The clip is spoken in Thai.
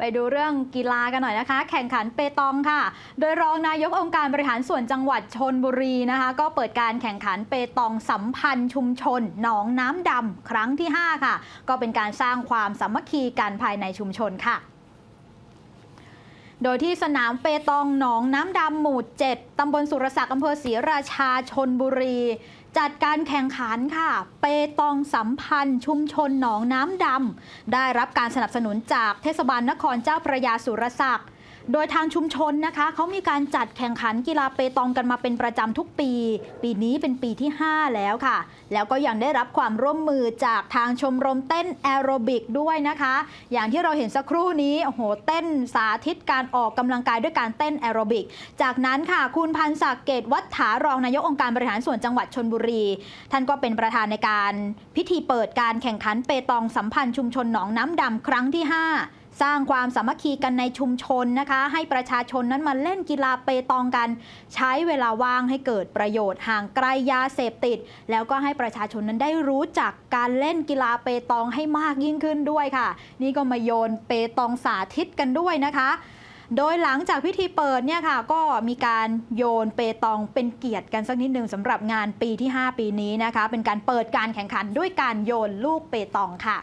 ไปดูเรื่องกีฬากันหน่อยนะคะ แข่งขันเปตองค่ะ โดยรองนายกองค์การบริหารส่วนจังหวัดชนบุรีนะคะ ก็เปิดการแข่งขันเปตองสัมพันธ์ชุมชนหนองน้ำดำครั้งที่ 5 ค่ะ ก็เป็นการสร้างความสามัคคีกันภายในชุมชนค่ะโดยที่สนามเปตองหนองน้ำดำหมู่ 7 ตำบลสุรศักดิ์อำเภอศรีราชาชนบุรี จัดการแข่งขันค่ะ เปตองสัมพันธ์ ชุมชนหนองน้ำดำได้รับการสนับสนุนจากเทศบาลนครเจ้าพระยาสุรศักดิ์ โดยทางชุมชนนะคะเขามีการจัดแข่งขันกีฬาเปตองกันมาเป็นประจำทุกปี ปีนี้เป็นปีที่ 5 แล้วค่ะ แล้วก็ยังได้รับความร่วมมือจากทางชมรมเต้นแอโรบิกด้วยนะคะ อย่างที่เราเห็นสักครู่นี้โอ้โหเต้นสาธิตการออกกำลังกายด้วยการเต้นแอโรบิก จากนั้นค่ะคุณพันศักดิ์เกตวัฒถารองนายกองค์การบริหารส่วนจังหวัดชนบุรี ท่านก็เป็นประธานในการพิธีเปิดการแข่งขันเปตองสัมพันธ์ชุมชนหนองน้ำดำครั้งที่ 5 สร้างความสามัคคีกันในชุมชนนะคะ ให้ประชาชนนั้นมาเล่นกีฬาเปตองกัน ใช้เวลาว่างให้เกิดประโยชน์ห่างไกลยาเสพติด แล้วก็ให้ประชาชนนั้นได้รู้จักการเล่นกีฬาเปตองให้มากยิ่งขึ้นด้วยค่ะ นี่ก็มาโยนเปตองสาธิตกันด้วยนะคะ โดยหลังจากพิธีเปิดเนี่ยค่ะ ก็มีการโยนเปตองเป็นเกียรติกันสักนิดหนึ่งสำหรับงานปีที่ 5 ปีนี้นะคะ เป็นการเปิดการแข่งขันด้วยการโยนลูกเปตองค่ะ